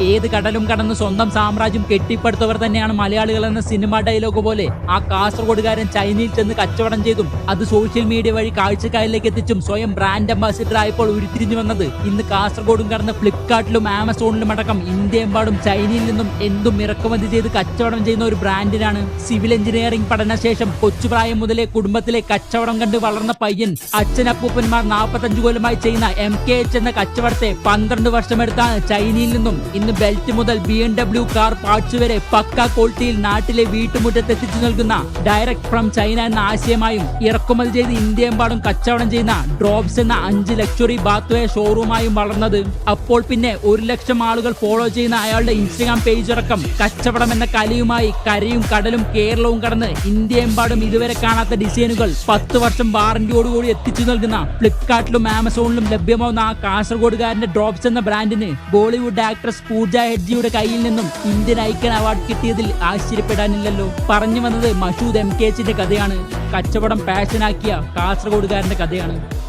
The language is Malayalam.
ഏത് കടലും കടന്ന് സ്വന്തം സാമ്രാജ്യം കെട്ടിപ്പടുത്തവർ തന്നെയാണ് മലയാളികൾ എന്ന സിനിമ ഡയലോഗ് പോലെ. ആ കാസർഗോഡുകാരൻ ചൈനയിൽ ചെന്ന് കച്ചവടം ചെയ്തും അത് സോഷ്യൽ മീഡിയ വഴി കാഴ്ചക്കാരിലേക്ക് എത്തിച്ചും സ്വയം ബ്രാൻഡ് അംബാസിഡർ ആയപ്പോൾ ഉരുത്തിരിഞ്ഞു വന്നത്. ഇന്ന് കാസർഗോഡും കടന്ന് ഫ്ലിപ്കാർട്ടിലും ആമസോണിലും അടക്കം ഇന്ത്യയെമ്പാടും ചൈനയിൽ നിന്നും എന്തും ഇറക്കുമതി ചെയ്ത് കച്ചവടം ചെയ്യുന്ന ഒരു ബ്രാൻഡിനാണ് സിവിൽ എഞ്ചിനീയറിംഗ് പഠനശേഷം കൊച്ചുപ്രായം മുതലേ കുടുംബത്തിലെ കച്ചവടം കണ്ട് വളർന്ന പയ്യൻ. അച്ഛനപ്പൂപ്പന്മാർ നാൽപ്പത്തഞ്ചു കൊല്ലമായി ചെയ്യുന്ന എം കെ എച്ച് എന്ന കച്ചവടത്തെ പന്ത്രണ്ട് വർഷമെടുത്താണ് ചൈനയിൽ നിന്നും ഇന്ന് ബെൽറ്റ് മുതൽ B M W car parts വരെ പക്ക ക്വാളിറ്റിയിൽ നാട്ടിലെ വീട്ടുമുറ്റത്ത് എത്തിച്ചു നൽകുന്ന ഡയറക്ട് ഫ്രം ചൈന എന്ന ആശയമായും ഇറക്കുമതി ചെയ്ത് ഇന്ത്യയെമ്പാടും കച്ചവടം ചെയ്യുന്ന ഡ്രോപ്സ് എന്ന അഞ്ച് ലക്ഷറി ബാത്വേ ഷോറൂമായും വളർന്നത്. അപ്പോൾ പിന്നെ ഒരു ലക്ഷം ആളുകൾ ഫോളോ ചെയ്യുന്ന അയാളുടെ ഇൻസ്റ്റഗ്രാം പേജ് അടക്കം കച്ചവടം എന്ന കലയുമായി കരയും കടലും കേരളവും കടന്ന് ഇന്ത്യയെമ്പാടും ഇതുവരെ കാണാത്ത ഡിസൈനുകൾ പത്ത് വർഷം വാറന്റിയോടുകൂടി എത്തിച്ചു നൽകുന്ന ഫ്ലിപ്കാർട്ടിലും ആമസോണിലും ലഭ്യമാവുന്ന ആ കാസർഗോഡുകാരന്റെ ഡ്രോപ്സ് എന്ന ബ്രാൻഡിന് ബോളിവുഡ് ആക്ട്രസ് പൂജ ഹെഡ്ജിയുടെ കയ്യിൽ നിന്നും ഇന്ത്യൻ ഐക്കൺ അവാർഡ് കിട്ടിയതിൽ ആശ്ചര്യപ്പെടാനില്ലല്ലോ. പറഞ്ഞു വന്നത് മഷൂദ് എം കെ എച്ചിന്റെ കഥയാണ്. കച്ചവടം പാഷനാക്കിയ കാസർഗോഡുകാരന്റെ കഥയാണ്.